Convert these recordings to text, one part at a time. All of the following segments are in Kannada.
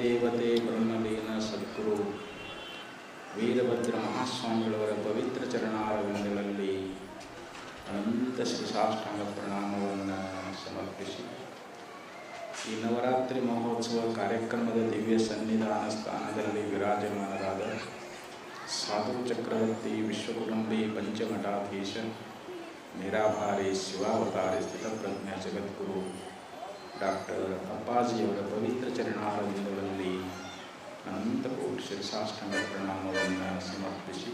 ದೇವತೆ ಬ್ರಹ್ಮಲೀನ ಸದ್ಗುರು. ವೀರಭದ್ರ ಮಹಾಸ್ವಾಮಿಗಳವರ ಪವಿತ್ರ ಚರಣಾರವಿಂದಗಳಲ್ಲಿ ಅನಂತ ಶ್ರೀಸಾಷ್ಟಾಂಗ ಪ್ರಣಾಮವನ್ನು ಸಮರ್ಪಿಸಿ. ಈ ನವರಾತ್ರಿ ಮಹೋತ್ಸವ ಕಾರ್ಯಕ್ರಮದ ದಿವ್ಯ ಸನ್ನಿಧಾನ ಸ್ಥಾನದಲ್ಲಿ ವಿರಾಜಮಾನರಾದ ಸಾಧು ಚಕ್ರವರ್ತಿ ವಿಶ್ವಕುಟುಂಬಿ ಪಂಚಮಠಾಧೀಶ ನಿರಾಭಾರಿ ಶಿವಾವತಾರಿ ಸ್ಥಿತಪ್ರಜ್ಞ ಜಗದ್ಗುರು ಡಾಕ್ಟರ್ ಅಪ್ಪಾಜಿಯವರ ಪವಿತ್ರ ಚರಣಾರವಿಂದಗಳಲ್ಲಿ ಅನಂತ ಕೋಟಿ ಶಿರಸಾಷ್ಟಾಂಗ ಪ್ರಣಾಮವನ್ನು ಸಮರ್ಪಿಸಿ,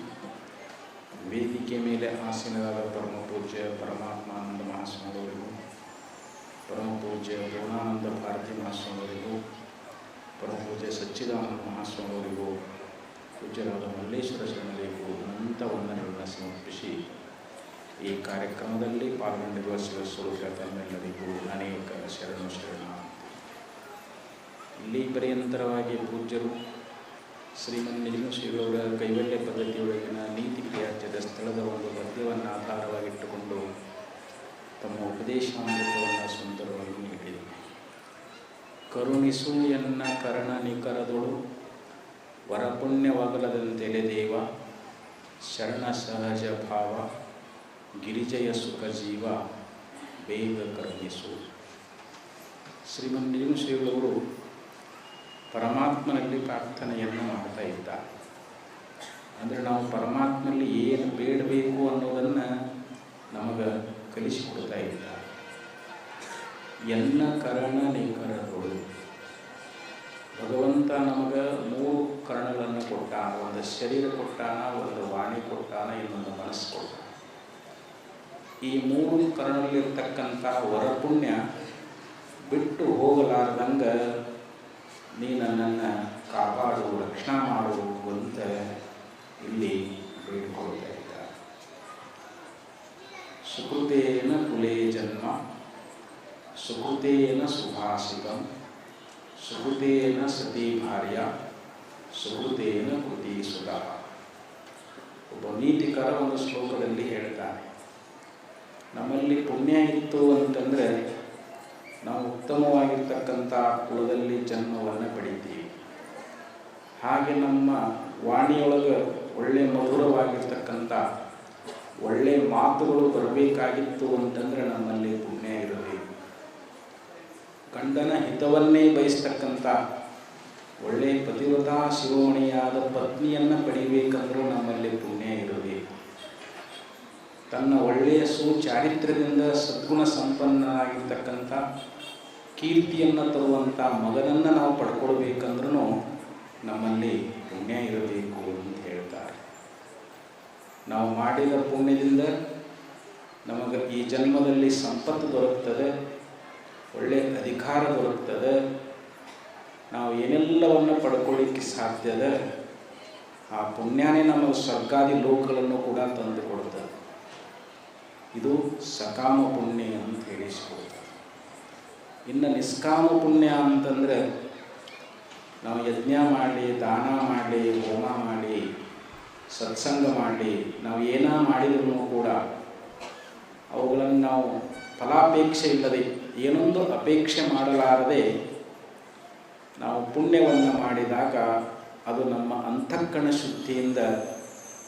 ವೇದಿಕೆ ಮೇಲೆ ಆಸೀನರಾದ ಪರಮ ಪೂಜ್ಯ ಪರಮಾತ್ಮಾನಂದ ಮಹಾಸ್ವಾಮಿಗಳು ಪರಮ ಪೂಜ್ಯ ಪೂರ್ಣಾನಂದ ಭಾರತಿ ಮಹಾಸ್ವಾಮಿಗಳು ಪರಮ ಪೂಜ್ಯ ಸಚ್ಚಿದಾನಂದ ಮಹಾಸ್ವಾಮಿಗಳಿಗೂ ಪೂಜ್ಯರಾದ ಮಲ್ಲೇಶ್ವರ ಶರಣರಿಗೂ ಅನಂತ ವಂದನೆಗಳನ್ನು ಸಮರ್ಪಿಸಿ, ಈ ಕಾರ್ಯಕ್ರಮದಲ್ಲಿ ಪಾಲ್ಗೊಂಡಿರುವ ಶಿವಸ್ವರೂಪ ತಮ್ಮೆಲ್ಲರಿಗೂ ಅನೇಕ ಶರಣು ಶರಣ ಪರ್ಯಂತರವಾಗಿ ಪೂಜ್ಯರು ಶ್ರೀಮನ್ ಶ್ರೀಗಳವರ ಕೈವಲ್ಯ ಪದ್ಧತಿಯೊಳಗಿನ ನೀತಿ ಕ್ರಿಯಾಚದ ಸ್ಥಳದ ಒಂದು ಪದ್ಯವನ್ನು ಆಧಾರವಾಗಿಟ್ಟುಕೊಂಡು ತಮ್ಮ ಉಪದೇಶಾಮೃತವನ್ನು ಸುಂದರವಾಗಿ ನೀಡಿದರು. ಕರುಣಿಸು ಎನ್ನ ಕರ್ಣ ನಿಖರದೊಳು ವರಪುಣ್ಯವಾಗಲದಂತೆಲೆ ದೇವ ಶರಣ ಸಹಜ ಭಾವ, ಗಿರಿಜಯ ಸುಖ ಜೀವ, ಬೇಗ ಕರುಣಿಸು. ಶ್ರೀಮನ್ ಶ್ರೀಗಳವರು ಪರಮಾತ್ಮನಲ್ಲಿ ಪ್ರಾರ್ಥನೆಯನ್ನು ಮಾಡ್ತಾ ಇದ್ದಾರೆ ಅಂದರೆ ನಾವು ಪರಮಾತ್ಮನಲ್ಲಿ ಏನು ಬೇಡಬೇಕು ಅನ್ನೋದನ್ನು ನಮಗೆ ಕಲಿಸಿಕೊಡ್ತಾ ಇದ್ದಾರೆ ಎಲ್ಲ ಕರಣ ನಿಕರದೊಳು ಭಗವಂತ ನಮಗೆ ಮೂರು ಕರಣಗಳನ್ನು ಕೊಟ್ಟಾನ, ಒಂದು ಶರೀರ ಕೊಟ್ಟಾನ, ಒಂದು ವಾಣಿ ಕೊಟ್ಟಾನ, ಇನ್ನೊಂದು ಮನಸ್ಸು ಕೊಟ್ಟ ಈ ಮೂರು ಕರ್ಣದಲ್ಲಿರ್ತಕ್ಕಂಥ ವರಪುಣ್ಯ ಬಿಟ್ಟು ಹೋಗಲಾರ್ದಂಗೆ ನೀ ನನ್ನನ್ನು ಕಾಪಾಡು, ರಕ್ಷಣಾ ಮಾಡು ಅಂತ ಇಲ್ಲಿ ಬೇಡಿಕೊಳ್ತಾ ಇದ್ದಾರೆ. ಸುಕೃತೇನ ಕುಲೇ ಜನ್ಮ, ಸುಕೃತೇನ ಸುಭಾಷಿತಂ, ಸುಕೃತೇನ ಸತಿ ಭಾರ್ಯ, ಸುಕೃತೇನ ಕೃತಿ ಸುಧ. ಒಬ್ಬ ನೀತಿಕರ ಒಂದು ಶ್ಲೋಕದಲ್ಲಿ ಹೇಳ್ತಾನೆ, ನಮ್ಮಲ್ಲಿ ಪುಣ್ಯ ಇತ್ತು ಅಂತಂದರೆ ನಾವು ಉತ್ತಮವಾಗಿರ್ತಕ್ಕಂಥ ಕುಲದಲ್ಲಿ ಜನ್ಮವನ್ನು ಪಡಿತೀವಿ. ಹಾಗೆ ನಮ್ಮ ವಾಣಿಯೊಳಗೆ ಒಳ್ಳೆ ಮಧುರವಾಗಿರ್ತಕ್ಕಂಥ ಒಳ್ಳೆ ಮಾತುಗಳು ಬರಬೇಕಾಗಿತ್ತು ಅಂತಂದರೆ ನಮ್ಮಲ್ಲಿ ಪುಣ್ಯ ಇರಬೇಕು ಗಂಡನ ಹಿತವನ್ನೇ ಬಯಸ್ತಕ್ಕಂಥ ಒಳ್ಳೆ ಪತಿವ್ರತಾ ಶಿರೋಮಣಿಯಾದ ಪತ್ನಿಯನ್ನು ಪಡಿಬೇಕಂದ್ರೂ ನಮ್ಮಲ್ಲಿ ಪುಣ್ಯ ಇರಬೇಕು ತನ್ನ ಒಳ್ಳೆಯ ಸುಚಾರಿತ್ರ್ಯದಿಂದ ಸದ್ಗುಣ ಸಂಪನ್ನನಾಗಿರ್ತಕ್ಕಂಥ ಕೀರ್ತಿಯನ್ನು ತರುವಂಥ ಮಗನನ್ನು ನಾವು ಪಡ್ಕೊಳ್ಬೇಕಂದ್ರೂ ನಮ್ಮಲ್ಲಿ ಪುಣ್ಯ ಇರಬೇಕು ಅಂತ ಹೇಳ್ತಾರೆ. ನಾವು ಮಾಡಿದ ಪುಣ್ಯದಿಂದ ನಮಗೆ ಈ ಜನ್ಮದಲ್ಲಿ ಸಂಪತ್ತು ದೊರಕ್ತದೆ ಒಳ್ಳೆಯ ಅಧಿಕಾರ ದೊರಕ್ತದೆ, ನಾವು ಏನೆಲ್ಲವನ್ನು ಪಡ್ಕೊಳ್ಳಿಕ್ಕೆ ಸಾಧ್ಯದ ಆ ಪುಣ್ಯನೇ ನಮ್ಮ ಸರ್ಕಾರಿ ಲೋಕಗಳನ್ನು ಕೂಡ ತಂದು ಕೊಡ್ತದೆ. ಇದು ಸಕಾಮ ಪುಣ್ಯ ಅಂತ ಹೇಳಿಸ್ಬೋದು. ಇನ್ನು ನಿಷ್ಕಾಮ ಪುಣ್ಯ ಅಂತಂದರೆ ನಾವು ಯಜ್ಞ ಮಾಡಿ, ದಾನ ಮಾಡಿ, ಹೋಮ ಮಾಡಿ, ಸತ್ಸಂಗ ಮಾಡಿ, ನಾವು ಏನ ಮಾಡಿದ್ರೂ ಕೂಡ ಅವುಗಳನ್ನು ನಾವು ಫಲಾಪೇಕ್ಷೆ ಇಲ್ಲದೆ ಏನೊಂದು ಅಪೇಕ್ಷೆ ಮಾಡಲಾರದೆ ನಾವು ಪುಣ್ಯವನ್ನು ಮಾಡಿದಾಗ ಅದು ನಮ್ಮ ಅಂತಃಕರಣ ಶುದ್ಧಿಯಿಂದ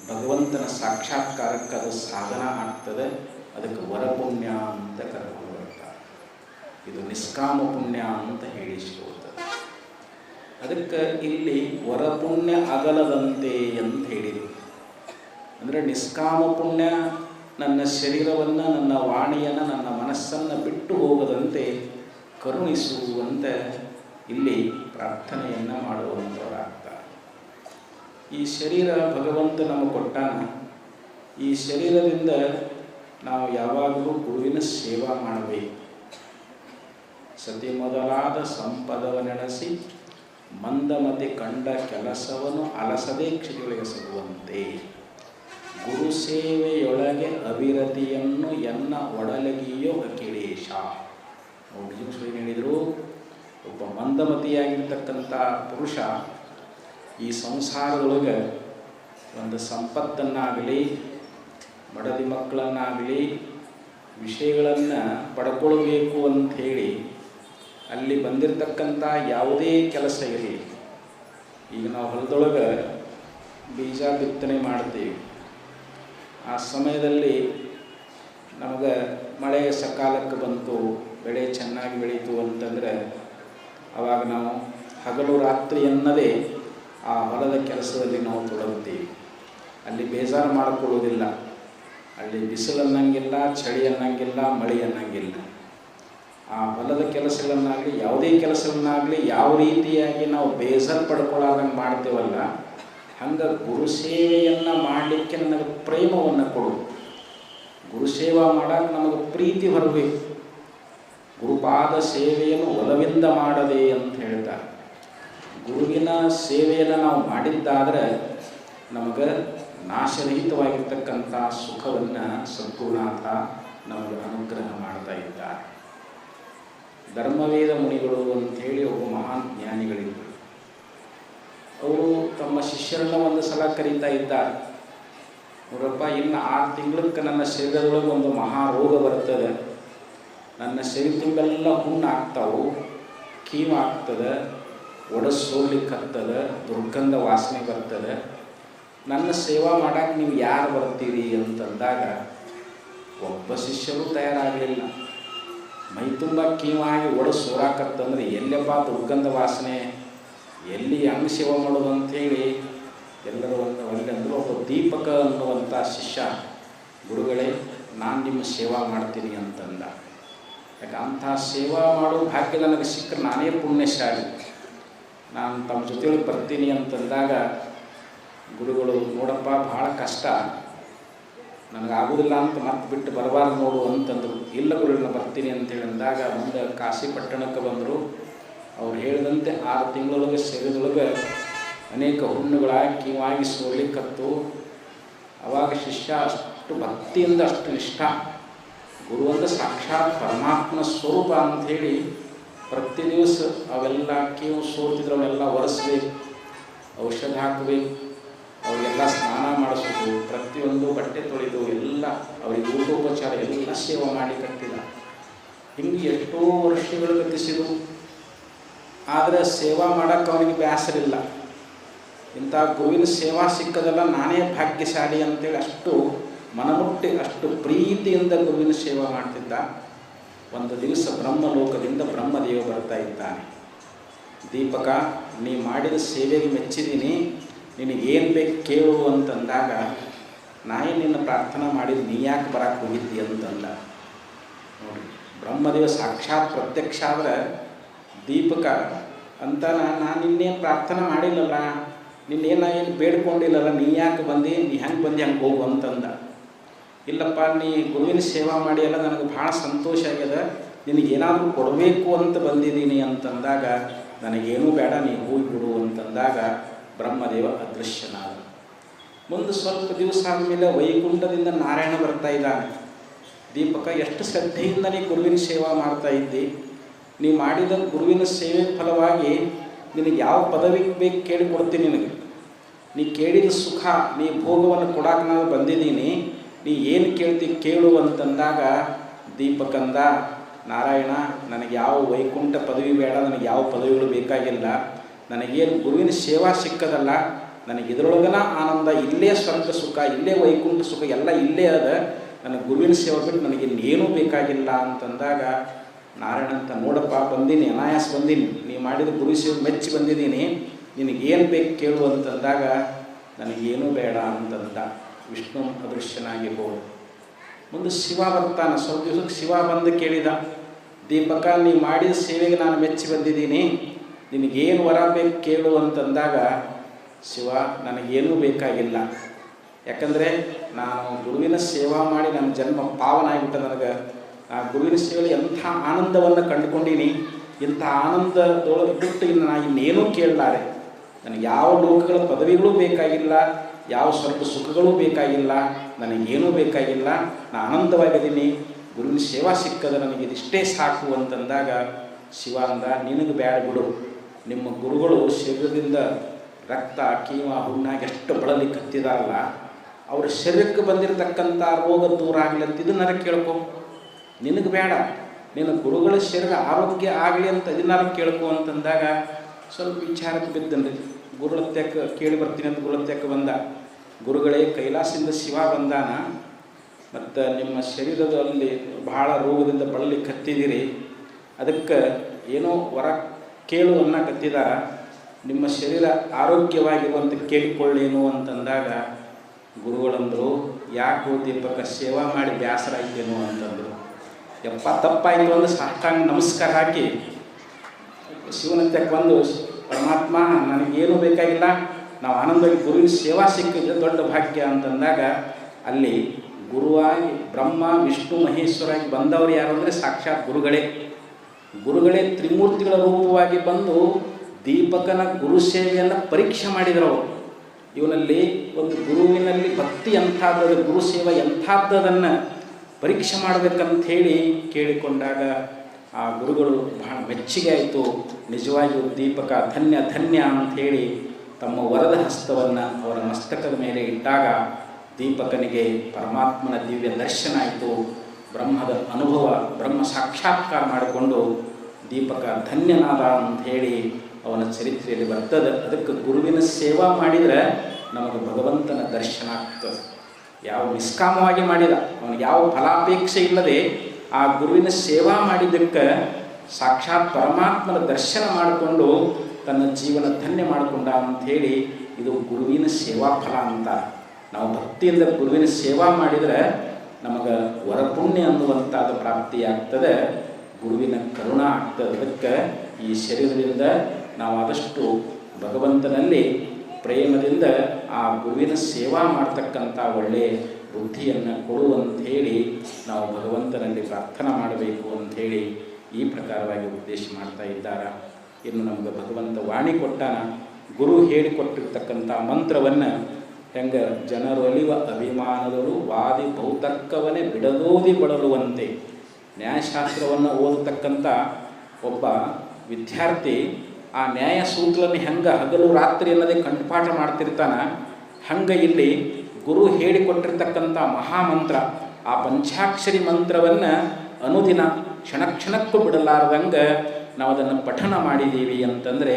ಭಗವಂತನ ಸಾಕ್ಷಾತ್ಕಾರಕ್ಕೆ ಅದು ಸಾಧನ ಆಗ್ತದೆ. ಅದಕ್ಕೆ ವರಪುಣ್ಯ ಅಂತ ಕರ್ಕೊಂಡು ಬರ್ತಾರೆ ಇದು ನಿಷ್ಕಾಮ ಪುಣ್ಯ ಅಂತ ಹೇಳಿಸ್ಕೊಳ್ತದೆ ಅದಕ್ಕೆ ಇಲ್ಲಿ ವರಪುಣ್ಯ ಅಗಲದಂತೆ ಅಂತ ಹೇಳಿದರು. ಅಂದರೆ ನಿಷ್ಕಾಮ ಪುಣ್ಯ ನನ್ನ ಶರೀರವನ್ನು, ನನ್ನ ವಾಣಿಯನ್ನು, ನನ್ನ ಮನಸ್ಸನ್ನು ಬಿಟ್ಟು ಹೋಗದಂತೆ ಕರುಣಿಸುವಂತೆ ಇಲ್ಲಿ ಪ್ರಾರ್ಥನೆಯನ್ನು ಮಾಡುವಂಥವರಾಗ್ತಾರೆ ಈ ಶರೀರ ಭಗವಂತ ನಮಗೆ ಕೊಟ್ಟಾನ. ಈ ಶರೀರದಿಂದ ನಾವು ಯಾವಾಗಲೂ ಗುರುವಿನ ಸೇವಾ ಮಾಡಬೇಕು. ಸತಿ ಮೊದಲಾದ ಸಂಪದವನೆಣಸಿ ಮಂದಮತಿ ಕಂಡ ಕೆಲಸವನ್ನು ಅಲಸದೇ ಸಿಗುವಂತೆ ಗುರು ಸೇವೆಯೊಳಗೆ ಅವಿರತಿಯನ್ನು ಎನ್ನ ಒಡಲಗಿಯೋ ಅಖಿಲೇಶ. ಹೇಳಿದರು. ಒಬ್ಬ ಮಂದಮತಿಯಾಗಿರ್ತಕ್ಕಂಥ ಪುರುಷ ಈ ಸಂಸಾರದೊಳಗೆ ಒಂದು ಸಂಪತ್ತನ್ನಾಗಲಿ ಮಡದಿ ಮಕ್ಕಳನ್ನಾಗಲಿ ವಿಷಯಗಳನ್ನು ಪಡ್ಕೊಳ್ಬೇಕು ಹೇಳಿ ಅಲ್ಲಿ ಬಂದಿರತಕ್ಕಂಥ ಯಾವುದೇ ಕೆಲಸ ಇರಲಿ. ಈಗ ನಾವು ಹೊಲದೊಳಗೆ ಬೀಜ ಬಿತ್ತನೆ ಮಾಡ್ತೀವಿ. ಆ ಸಮಯದಲ್ಲಿ ನಮಗೆ ಮಳೆ ಸಕಾಲಕ್ಕೆ ಬಂತು, ಬೆಳೆ ಚೆನ್ನಾಗಿ ಬೆಳೀತು ಅಂತಂದರೆ ಆವಾಗ ನಾವು ಹಗಲು ರಾತ್ರಿ ಎನ್ನದೇ ಆ ಹೊಲದ ಕೆಲಸದಲ್ಲಿ ನಾವು ತೊಡಗುತ್ತೀವಿ. ಅಲ್ಲಿ ಬೇಜಾರು ಮಾಡಿಕೊಳ್ಳೋದಿಲ್ಲ. ಅಲ್ಲಿ ಬಿಸಿಲು ಅನ್ನಂಗಿಲ್ಲ, ಚಳಿ ಅನ್ನಂಗಿಲ್ಲ, ಮಳೆ ಅನ್ನಂಗಿಲ್ಲ. ಆ ಹೊಲದ ಕೆಲಸಗಳನ್ನಾಗಲಿ, ಯಾವುದೇ ಕೆಲಸವನ್ನಾಗಲಿ ಯಾವ ರೀತಿಯಾಗಿ ನಾವು ಬೇಸರ ಪಡ್ಕೊಳ್ಳಾದಂಗೆ ಮಾಡ್ತೇವಲ್ಲ, ಹಂಗೆ ಗುರು ಸೇವೆಯನ್ನು ಮಾಡಲಿಕ್ಕೆ ನನಗೆ ಪ್ರೇಮವನ್ನು ಕೊಡು. ಗುರು ಸೇವಾ ಮಾಡಕ್ಕೆ ನಮಗೆ ಪ್ರೀತಿ ಬರಬೇಕು ಗುರುಪಾದ ಸೇವೆಯನ್ನು ಒಲವಿಂದ ಮಾಡದೆ ಅಂತ ಹೇಳ್ತಾರೆ. ಗುರುವಿನ ಸೇವೆಯನ್ನು ನಾವು ಮಾಡಿದ್ದಾದರೆ ನಮಗೆ ನಾಶರಹಿತವಾಗಿರ್ತಕ್ಕಂಥ ಸುಖವನ್ನು ಸದ್ಗುರುನಾಥ ನಮಗೆ ಅನುಗ್ರಹ ಮಾಡ್ತಾ ಇದ್ದಾರೆ. ಧರ್ಮವೇದ ಮುನಿಗಳು ಅಂಥೇಳಿ ಒಬ್ಬ ಮಹಾನ್ ಜ್ಞಾನಿಗಳಿದ್ದರು. ಅವರು ತಮ್ಮ ಶಿಷ್ಯರನ್ನ ಒಂದು ಸಲ ಕರೀತಾ ಇದ್ದಾರೆ. ನೋಡಪ್ಪ, ಇನ್ನು ಆರು ತಿಂಗಳಕ್ಕೆ ನನ್ನ ಶರೀರದೊಳಗೆ ಒಂದು ಮಹಾ ರೋಗ ಬರ್ತದೆ. ನನ್ನ ಶರೀರ ತುಂಬೆಲ್ಲ ಹುಣ್ಣು ಆಗ್ತಾವು, ಕೀವು ಆಗ್ತದೆ ಒಡಸು ಸೋರ್ಲಿಕ್ಕೆ ಹತ್ತದ, ದುರ್ಗಂಧ ವಾಸನೆ ಬರ್ತದೆ. ನನ್ನ ಸೇವಾ ಮಾಡಕ್ಕೆ ನೀವು ಯಾರು ಬರ್ತೀರಿ ಅಂತಂದಾಗ, ಒಬ್ಬ ಶಿಷ್ಯರು ತಯಾರಾಗಲಿಲ್ಲ. ಮೈ ತುಂಬ ಕೀವಾಗಿ ಒಡಸು ಸೋರಾಕತ್ತಂದ್ರೆ, ಎಲ್ಲೆಪ್ಪ ದುರ್ಗಂಧ ವಾಸನೆ? ಎಲ್ಲಿ ಹೆಂಗೆ ಸೇವಾ ಮಾಡೋದು ಅಂಥೇಳಿ ಎಲ್ಲರೂ ಒಂದು ಒಳ್ಳೆ ಅಂದ್ರೆ, ಒಬ್ಬ ದೀಪಕ ಅನ್ನುವಂಥ ಶಿಷ್ಯ, ಗುರುಗಳೇ, ನಾನು ನಿಮ್ಮ ಸೇವಾ ಮಾಡ್ತೀನಿ ಅಂತಂದ. ಯಾಕೆ ಅಂಥ ಸೇವಾ ಮಾಡೋ ಭಾಗ್ಯ ನನಗೆ ಸಿಕ್ಕರೆ ನಾನೇ ಪುಣ್ಯಶಾಲಿ. ನಾನು ತಮ್ಮ ಜೊತೆಯಲ್ಲಿ ಬರ್ತೀನಿ ಅಂತಂದಾಗ ಗುರುಗಳು ನೋಡಪ್ಪ ಭಾಳ ಕಷ್ಟ. ನನಗಾಗೋದಿಲ್ಲ ಅಂತ ಮತ್ತೆ ಬಿಟ್ಟು ಬರಬಾರ್ದು ನೋಡು ಅಂತಂದರು. ಇಲ್ಲ ಗುರುಗಳನ್ನ ಬರ್ತೀನಿ ಅಂತೇಳಿ ಅಂದಾಗ ಮುಂದೆ ಕಾಶಿ ಪಟ್ಟಣಕ್ಕೆ ಬಂದರು. ಅವ್ರು ಹೇಳಿದಂತೆ ಆರು ತಿಂಗಳೊಳಗೆ ಶರೀರದೊಳಗೆ ಅನೇಕ ಹುಣ್ಣುಗಳಾಗಿ ಕೀವಾಗಿ ಸೋಲಿಕತ್ತು ಅವಾಗ ಶಿಷ್ಯ ಅಷ್ಟು ಭಕ್ತಿಯಿಂದ ಅಷ್ಟು ನಿಷ್ಠ. ಗುರುವಂದ ಸಾಕ್ಷಾತ್ ಪರಮಾತ್ಮನ ಸ್ವರೂಪ ಅಂಥೇಳಿ ಪ್ರತಿ ದಿವಸ ಅವೆಲ್ಲ ಕೀವು ಸೋರ್ತಿದ್ರೆ ಅವನ್ನೆಲ್ಲ ಒರೆಸ್ಬೇಕು, ಔಷಧ ಹಾಕಬೇಕು ಅವರಿಗೆಲ್ಲ ಸ್ನಾನ ಮಾಡಿಸೋದು ಪ್ರತಿಯೊಂದು ಬಟ್ಟೆ ತೊಳೆದು ಎಲ್ಲ ಅವರಿಗೆ ಊಟೋಪಚಾರ ಎಲ್ಲ ಸೇವೆ ಮಾಡಿ ಕಟ್ಟಿಲ್ಲ ಹಿಂಗೆ ಎಷ್ಟೋ ವರ್ಷಗಳು ಕಟ್ಟಿಸಿದ್ರು. ಆದರೆ ಸೇವಾ ಮಾಡೋಕ್ಕೆ ಅವನಿಗೆ ಬೇಸರಿಲ್ಲ. ಇಂಥ ಗೋವಿನ ಸೇವಾ ಸಿಕ್ಕದಲ್ಲ ನಾನೇ ಭಾಗ್ಯಶಾಲಿ ಅಂತೇಳಿ ಅಷ್ಟು ಮನಮುಟ್ಟಿ, ಅಷ್ಟು ಪ್ರೀತಿಯಿಂದ ಗೋವಿನ ಸೇವಾ ಮಾಡ್ತಿದ್ದ. ಒಂದು ದಿವಸ ಬ್ರಹ್ಮಲೋಕದಿಂದ ಬ್ರಹ್ಮದೇವ ಬರ್ತಾ ಇದ್ದಾನೆ. ದೀಪಕ, ನೀ ಮಾಡಿದ ಸೇವೆಗೆ ಮೆಚ್ಚಿದ್ದೀನಿ ನಿನಗೇನು ಬೇಕು ಕೇಳು ಅಂತಂದಾಗ ನಾಯಿ ನಿನ್ನ ಪ್ರಾರ್ಥನೆ ಮಾಡಿದ ನೀ ಯಾಕೆ ಬರಕ್ಕೆ ಹೋಗಿದ್ದಿ ಅಂತಂದ. ನೋಡಿ, ಬ್ರಹ್ಮದೇವ ಸಾಕ್ಷಾತ್ ಪ್ರತ್ಯಕ್ಷ ಆದರೆ ದೀಪಕ ಅಂತ ನಾನು ನಿನ್ನೇನು ಪ್ರಾರ್ಥನೆ ಮಾಡಿಲ್ಲಲ್ಲ, ನಿನ್ನೇನ ಏನು ಬೇಡ್ಕೊಂಡಿಲ್ಲಲ್ಲ, ನೀ ಯಾಕೆ ಬಂದು, ನೀ ಹೆಂಗೆ ಬಂದು, ಹೆಂಗೆ ಹೋಗು ಅಂತಂದ. ಇಲ್ಲಪ್ಪ, ನೀ ಗುರುವಿನ ಸೇವಾ ಮಾಡಿ ಎಲ್ಲ ನನಗೆ ಭಾಳ ಸಂತೋಷ ಆಗ್ಯದ, ನಿನಗೇನಾದರೂ ಕೊಡಬೇಕು ಅಂತ ಬಂದಿದ್ದೀನಿ ಅಂತಂದಾಗ, ನನಗೇನೂ ಬೇಡ, ನೀ ಹೋಗಿಬಿಡು ಅಂತಂದಾಗ ಬ್ರಹ್ಮದೇವ ಅದೃಶ್ಯನಾದ. ಒಂದು ಸ್ವಲ್ಪ ದಿವಸ ಆದಮೇಲೆ ವೈಕುಂಠದಿಂದ ನಾರಾಯಣ ಬರ್ತಾ ಇದ್ದಾನೆ. ದೀಪಕ, ಎಷ್ಟು ಶ್ರದ್ಧೆಯಿಂದ ನೀ ಗುರುವಿನ ಸೇವಾ ಮಾಡ್ತಾ ಇದ್ದಿ? ನೀ ಮಾಡಿದ ಗುರುವಿನ ಸೇವೆ ಫಲವಾಗಿ ನಿನಗೆ ಯಾವ ಪದವಿ ಬೇಕು ಕೇಳಿ ಕೊಡ್ತೀನಿ ನಿನಗೆ. ನೀ ಕೇಳಿದ ಸುಖ, ನೀ ಭೋಗವನ್ನು ಕೊಡಕ್ಕೆ ನಾನು ಬಂದಿದ್ದೀನಿ. ನೀ ಏನು ಕೇಳ್ತಿ ಕೇಳು ಅಂತಂದಾಗ, ದೀಪಕಂದ, ನಾರಾಯಣ, ನನಗೆ ಯಾವ ವೈಕುಂಠ ಪದವಿ ಬೇಡ, ನನಗೆ ಯಾವ ಪದವಿಗಳು ಬೇಕಾಗಿಲ್ಲ. ನನಗೇನು ಗುರುವಿನ ಸೇವಾ ಸಿಕ್ಕದಲ್ಲ, ನನಗೆ ಇದರೊಳಗನ ಆನಂದ, ಇಲ್ಲೇ ಸ್ವರ್ಗ ಸುಖ, ಇಲ್ಲೇ ವೈಕುಂಠ ಸುಖ, ಎಲ್ಲ ಇಲ್ಲೇ ಅದ. ನನಗೆ ಗುರುವಿನ ಸೇವೆ ಬಿಟ್ಟು ನನಗೆ ಇನ್ನೇನೂ ಬೇಕಾಗಿಲ್ಲ ಅಂತಂದಾಗ, ನಾರಾಯಣ ಅಂತ ನೋಡಪ್ಪ, ಬಂದೀನಿ, ಅನಾಯಾಸ ಬಂದೀನಿ. ನೀ ಮಾಡಿದ ಗುರು ಸೇವೆ ಮೆಚ್ಚಿ ಬಂದಿದ್ದೀನಿ. ನಿನಗೇನು ಬೇಕು ಕೇಳು ಅಂತಂದಾಗ, ನನಗೇನು ಬೇಡ ಅಂತಂದ. ವಿಷ್ಣು ಅದೃಶ್ಯನಾಗಿ ಹೋದ ಮುಂದೆ ಶಿವ ಬರ್ತಾನೆ. ಸ್ವಲ್ಪ ದಿವಸಕ್ಕೆ ಶಿವ ಬಂದು ಕೇಳಿದ, ದೀಪಕ, ನೀ ಮಾಡಿದ ಸೇವೆಗೆ ನಾನು ಮೆಚ್ಚಿ ಬಂದಿದ್ದೀನಿ. ನಿನಗೇನು ವರ ಬೇಕು ಕೇಳು ಅಂತಂದಾಗ, ಶಿವ, ನನಗೇನೂ ಬೇಕಾಗಿಲ್ಲ. ಯಾಕಂದರೆ ನಾನು ಗುರುವಿನ ಸೇವಾ ಮಾಡಿ ನನ್ನ ಜನ್ಮ ಪಾವನ ಆಗಿಬಿಟ್ಟ ನನಗೆ. ಆ ಗುರುವಿನ ಸೇವೆಯಲ್ಲಿ ಎಂಥ ಆನಂದವನ್ನು ಕಂಡುಕೊಂಡೀನಿ, ಇಂಥ ಆನಂದದೊಳಗೆ ಬಿಟ್ಟು ಇನ್ನು ನಾನು ಇನ್ನೇನೂ ಕೇಳಲಾರೆ. ನನಗೆ ಯಾವ ಲೋಕಗಳ ಪದವಿಗಳು ಬೇಕಾಗಿಲ್ಲ, ಯಾವ ಸ್ವಲ್ಪ ಸುಖಗಳು ಬೇಕಾಗಿಲ್ಲ, ನನಗೇನೂ ಬೇಕಾಗಿಲ್ಲ ನಾನು ಆನಂದವಾಗಿದ್ದೀನಿ, ಗುರುವಿನ ಸೇವಾ ಸಿಕ್ಕದ ನನಗೆ ಇದಿಷ್ಟೇ ಸಾಕು ಅಂತಂದಾಗ, ಶಿವ ಅಂದ, ನಿನಗೆ ಬೇಡ ಬಿಡು. ನಿಮ್ಮ ಗುರುಗಳು ಶರೀರದಿಂದ ರಕ್ತ, ಕೀಮ, ಹುಣ್ಣಾಗಿ ಎಷ್ಟು ಬಳಲಿ ಕತ್ತಿದಾರಲ್ಲ ಅವ್ರ ಶರೀರಕ್ಕೆ ಬಂದಿರತಕ್ಕಂಥ ರೋಗ ದೂರ ಆಗಲಿ ಅಂತ ಇದನ್ನಾರ ಕೇಳ್ಕೊ. ನಿನಗೆ ಬೇಡ. ನಿನ್ನ ಗುರುಗಳ ಶರೀರ ಆರೋಗ್ಯ ಆಗಲಿ ಅಂತ ಇದನ್ನಾರ ಕೇಳ್ಕೊ ಅಂತಂದಾಗ ಸ್ವಲ್ಪ ವಿಚಾರಕ್ಕೆ ಬಿದ್ದನ್ರಿ. ಗುರುಳತ್ಯಕ್ಕ ಕೇಳಿ ಬರ್ತೀನಿ ಅಂತ ಗುರುಳತ್ಯಕ್ಕ ಬಂದ. ಗುರುಗಳೇ ಕೈಲಾಸದಿಂದ ಶಿವ ಬಂದಾನ. ಮತ್ತು ನಿಮ್ಮ ಶರೀರದಲ್ಲಿ ಬಹಳ ರೋಗದಿಂದ ಬಳಲಿ ಕತ್ತಿದ್ದೀರಿ ಅದಕ್ಕೆ ಏನೋ ವರ ಕೇಳು ಕತ್ತಿದ ನಿಮ್ಮ ಶರೀರ ಆರೋಗ್ಯವಾಗಿರುವಂತ ಕೇಳಿಕೊಳ್ಳೇನು ಅಂತಂದಾಗ ಗುರುಗಳಂದರು, ಯಾಕೋ ದೀಪಕ ಸೇವಾ ಮಾಡಿ ಬೇಸರ ಆಯ್ತೇನೋ ಅಂತಂದರು. ಯಪ್ಪ, ತಪ್ಪಾಯಿತು ಅಂದ್ರೆ ಸಾಷ್ಟಾಂಗ ನಮಸ್ಕಾರ ಹಾಕಿ ಶಿವನಂತಕ್ಕೆ ಬಂದು, ಪರಮಾತ್ಮ, ನನಗೇನು ಬೇಕಾಗಿಲ್ಲ. ನಾವು ಆನಂದವಾಗಿ ಗುರುವಿನ ಸೇವಾ ಸಿಕ್ಕಿದ್ರೆ ದೊಡ್ಡ ಭಾಗ್ಯ ಅಂತಂದಾಗ ಅಲ್ಲಿ ಗುರುವಾಗಿ ಬ್ರಹ್ಮ, ವಿಷ್ಣು ಮಹೇಶ್ವರಾಗಿ ಬಂದವರು ಯಾರು ಅಂದರೆ ಸಾಕ್ಷಾತ್ ಗುರುಗಳೇ. ಗುರುಗಳೇ ತ್ರಿಮೂರ್ತಿಗಳ ರೂಪವಾಗಿ ಬಂದು ದೀಪಕನ ಗುರು ಸೇವೆಯನ್ನು ಪರೀಕ್ಷೆ ಮಾಡಿದರು ಅವರು ಇವನಲ್ಲಿ ಒಂದು ಗುರುವಿನಲ್ಲಿ ಭಕ್ತಿ ಎಂಥದ್ದು ಗುರು ಸೇವೆ ಎಂಥದ್ದದನ್ನು ಪರೀಕ್ಷೆ ಮಾಡಬೇಕಂತ ಹೇಳಿ ಕೇಳಿಕೊಂಡಾಗ ಆ ಗುರುಗಳು ಬಹಳ ಮೆಚ್ಚುಗೆ ಆಯಿತು. ನಿಜವಾಗಿಯೂ ದೀಪಕ ಧನ್ಯ ಧನ್ಯ ಹೇಳಿ ತಮ್ಮ ವರದ ಹಸ್ತವನ್ನು ಅವರ ಮಸ್ತಕದ ಮೇಲೆ ಇಟ್ಟಾಗ ದೀಪಕನಿಗೆ ಪರಮಾತ್ಮನ ದಿವ್ಯ ದರ್ಶನ ಆಯಿತು. ಬ್ರಹ್ಮದ ಅನುಭವ, ಬ್ರಹ್ಮ ಸಾಕ್ಷಾತ್ಕಾರ ಮಾಡಿಕೊಂಡು ದೀಪಕ ಧನ್ಯನಾದ ಹೇಳಿ ಅವನ ಚರಿತ್ರೆಯಲ್ಲಿ ಬರ್ತದೆ. ಅದಕ್ಕೆ ಗುರುವಿನ ಸೇವಾ ಮಾಡಿದರೆ ನಮಗೆ ಭಗವಂತನ ದರ್ಶನ ಆಗ್ತದೆ. ಯಾವ ನಿಷ್ಕಾಮವಾಗಿ ಮಾಡಿದ, ಅವನಿಗೆ ಯಾವ ಫಲಾಪೇಕ್ಷೆ ಇಲ್ಲದೆ ಆ ಗುರುವಿನ ಸೇವಾ ಮಾಡಿದ್ದಕ್ಕೆ ಸಾಕ್ಷಾತ್ ಪರಮಾತ್ಮನ ದರ್ಶನ ಮಾಡಿಕೊಂಡು ತನ್ನ ಜೀವನ ಧನ್ಯ ಮಾಡಿಕೊಂಡ ಅಂಥೇಳಿ ಇದು ಗುರುವಿನ ಸೇವಾ ಫಲ ಅಂತ. ನಾವು ಭಕ್ತಿಯಿಂದ ಗುರುವಿನ ಸೇವಾ ಮಾಡಿದರೆ ನಮಗೆ ವರಪುಣ್ಯ ಅನ್ನುವಂಥದ್ದು ಪ್ರಾಪ್ತಿಯಾಗ್ತದೆ ಗುರುವಿನ ಕರುಣ ಆಗ್ತದಕ್ಕೆ ಈ ಶರೀರದಿಂದ ನಾವು ಆದಷ್ಟು ಭಗವಂತನಲ್ಲಿ ಪ್ರೇಮದಿಂದ ಆ ಗುರುವಿನ ಸೇವಾ ಮಾಡ್ತಕ್ಕಂಥ ಒಳ್ಳೆಯ ಬುದ್ಧಿಯನ್ನು ಕೊಡುವಂಥೇಳಿ ನಾವು ಭಗವಂತನಲ್ಲಿ ಪ್ರಾರ್ಥನೆ ಮಾಡಬೇಕು ಅಂಥೇಳಿ ಈ ಪ್ರಕಾರವಾಗಿ ಉದ್ದೇಶ ಮಾಡ್ತಾ ಇದ್ದಾರೆ. ಇನ್ನು ನಮಗೆ ಭಗವಂತ ವಾಣಿ ಕೊಟ್ಟಾನ. ಗುರು ಹೇಳಿಕೊಟ್ಟಿರ್ತಕ್ಕಂಥ ಮಂತ್ರವನ್ನು ಹೆಂಗೆ? ಜನರೊಲಿವ ಅಭಿಮಾನದಳು ವಾದಿ ಬಹುತರ್ಕವನ್ನೇ ಬಿಡದೋದಿ ಬಳಲುವಂತೆ. ನ್ಯಾಯಶಾಸ್ತ್ರವನ್ನು ಓದತಕ್ಕಂಥ ಒಬ್ಬ ವಿದ್ಯಾರ್ಥಿ, ಆ ನ್ಯಾಯ ಸೂತ್ರವನ್ನು ಹೆಂಗೆ ಹಗಲು ರಾತ್ರಿ ಅನ್ನದೆ ಕಂಠಪಾಠ ಮಾಡ್ತಿರ್ತಾನೆ. ಹಂಗೆ ಇಲ್ಲಿ ಗುರು ಹೇಳಿಕೊಟ್ಟಿರ್ತಕ್ಕಂಥ ಮಹಾಮಂತ್ರ, ಆ ಪಂಚಾಕ್ಷರಿ ಮಂತ್ರವನ್ನು ಅನುದಿನ ಕ್ಷಣ ಕ್ಷಣಕ್ಕೂ ಬಿಡಲಾರ್ದಂಗೆ ನಾವು ಅದನ್ನು ಪಠನ ಮಾಡಿದ್ದೀವಿ ಅಂತಂದರೆ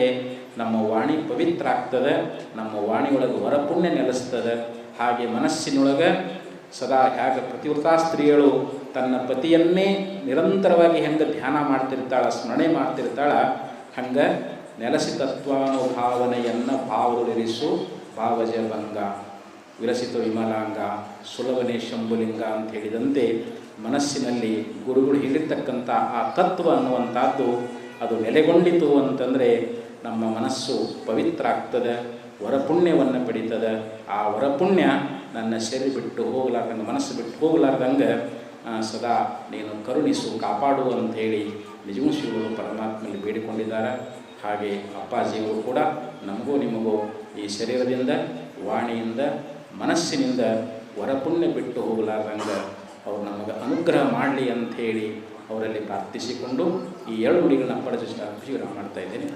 ನಮ್ಮ ವಾಣಿ ಪವಿತ್ರ ಆಗ್ತದೆ ನಮ್ಮ ವಾಣಿಯೊಳಗೆ ಹೊರಪುಣ್ಯ ನೆಲೆಸ್ತದೆ. ಹಾಗೆ ಮನಸ್ಸಿನೊಳಗೆ ಸದಾ ಹೇಗೆ ಪ್ರತಿವೃತ ಸ್ತ್ರೀಯಳು ತನ್ನ ಪತಿಯನ್ನೇ ನಿರಂತರವಾಗಿ ಹೆಂಗೆ ಧ್ಯಾನ ಮಾಡ್ತಿರ್ತಾಳ, ಸ್ಮರಣೆ ಮಾಡ್ತಿರ್ತಾಳ, ಹಂಗೆ ನೆಲಸಿ ತತ್ವಾನುಭಾವನೆಯನ್ನು ಭಾವದೊಳಿರಿಸು ಭಾವಜ ಭಂಗ, ವಿರಸಿತ ವಿಮಲಾಂಗ, ಸುಲಭನೆ ಶಂಭುಲಿಂಗ ಅಂತ ಹೇಳಿದಂತೆ ಮನಸ್ಸಿನಲ್ಲಿ ಗುರುಗಳು ಹೇಳಿರ್ತಕ್ಕಂಥ ಆ ತತ್ವ ಅನ್ನುವಂಥದ್ದು ಅದು ನೆಲೆಗೊಂಡಿತು ಅಂತಂದರೆ ನಮ್ಮ ಮನಸ್ಸು ಪವಿತ್ರ ಆಗ್ತದೆ ವರಪುಣ್ಯವನ್ನು ಪಡಿತದೆ, ಆ ವರಪುಣ್ಯ ನನ್ನ ಶರೀರ ಬಿಟ್ಟು ಹೋಗಲಾರ್ದಂಗೆ ಮನಸ್ಸು ಬಿಟ್ಟು ಹೋಗಲಾರ್ದಂಗೆ ಸದಾ ನೀನು ಕರುಣಿಸು, ಕಾಪಾಡು ಅಂಥೇಳಿ ನಿಜವೂ ಶಿವರು ಪರಮಾತ್ಮಲ್ಲಿ ಬೇಡಿಕೊಂಡಿದ್ದಾರೆ. ಹಾಗೆ ಅಪ್ಪಾಜಿಯವರು ಕೂಡ ನಮಗೂ ನಿಮಗೂ ಈ ಶರೀರದಿಂದ, ವಾಣಿಯಿಂದ, ಮನಸ್ಸಿನಿಂದ ವರಪುಣ್ಯ ಬಿಟ್ಟು ಹೋಗಲಾರ್ದಂಗೆ, ಅವ್ರು ನಮಗೆ ಅನುಗ್ರಹ ಮಾಡಲಿ ಅಂಥೇಳಿ ಅವರಲ್ಲಿ ಪ್ರಾರ್ಥಿಸಿಕೊಂಡು ಈ ಎರಡು ನುಡಿಗಳನ್ನ ಅಪ್ಪಳ ಜಸ್ಟ್ ಮಾಡ್ತಾ ಇದ್ದೇನೆ.